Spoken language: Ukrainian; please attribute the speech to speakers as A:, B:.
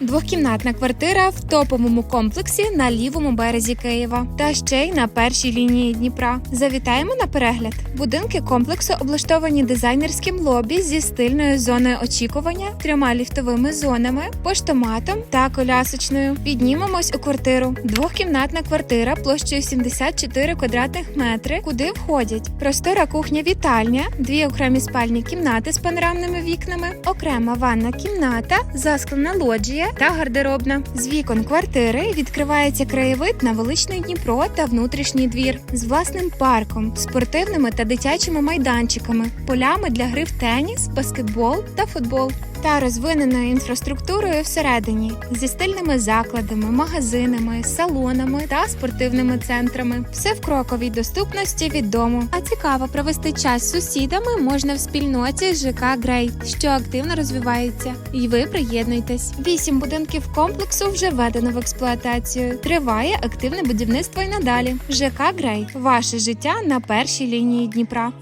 A: Двохкімнатна квартира в топовому комплексі на лівому березі Києва та ще й на першій лінії Дніпра. Завітаємо на перегляд. Будинки комплексу облаштовані дизайнерським лобі зі стильною зоною очікування, трьома ліфтовими зонами, поштоматом та колясочною. Піднімемось у квартиру. Двохкімнатна квартира площею 74 квадратних метри, куди входять простора кухня-вітальня, дві окремі спальні кімнати з панорамними вікнами, окрема ванна кімната, засклена лоджія та гардеробна. З вікон квартири відкривається краєвид на величний Дніпро та внутрішній двір з власним парком, спортивними та дитячими майданчиками, полями для гри в теніс, баскетбол та футбол. Та розвиненою інфраструктурою всередині зі стильними закладами, магазинами, салонами та спортивними центрами. Все в кроковій доступності від дому. А цікаво провести час з сусідами можна в спільноті ЖК Грей, що активно розвивається. І ви приєднуйтесь. Вісім будинків комплексу вже введено в експлуатацію. Триває активне будівництво і надалі. ЖК Грей. Ваше життя на першій лінії Дніпра.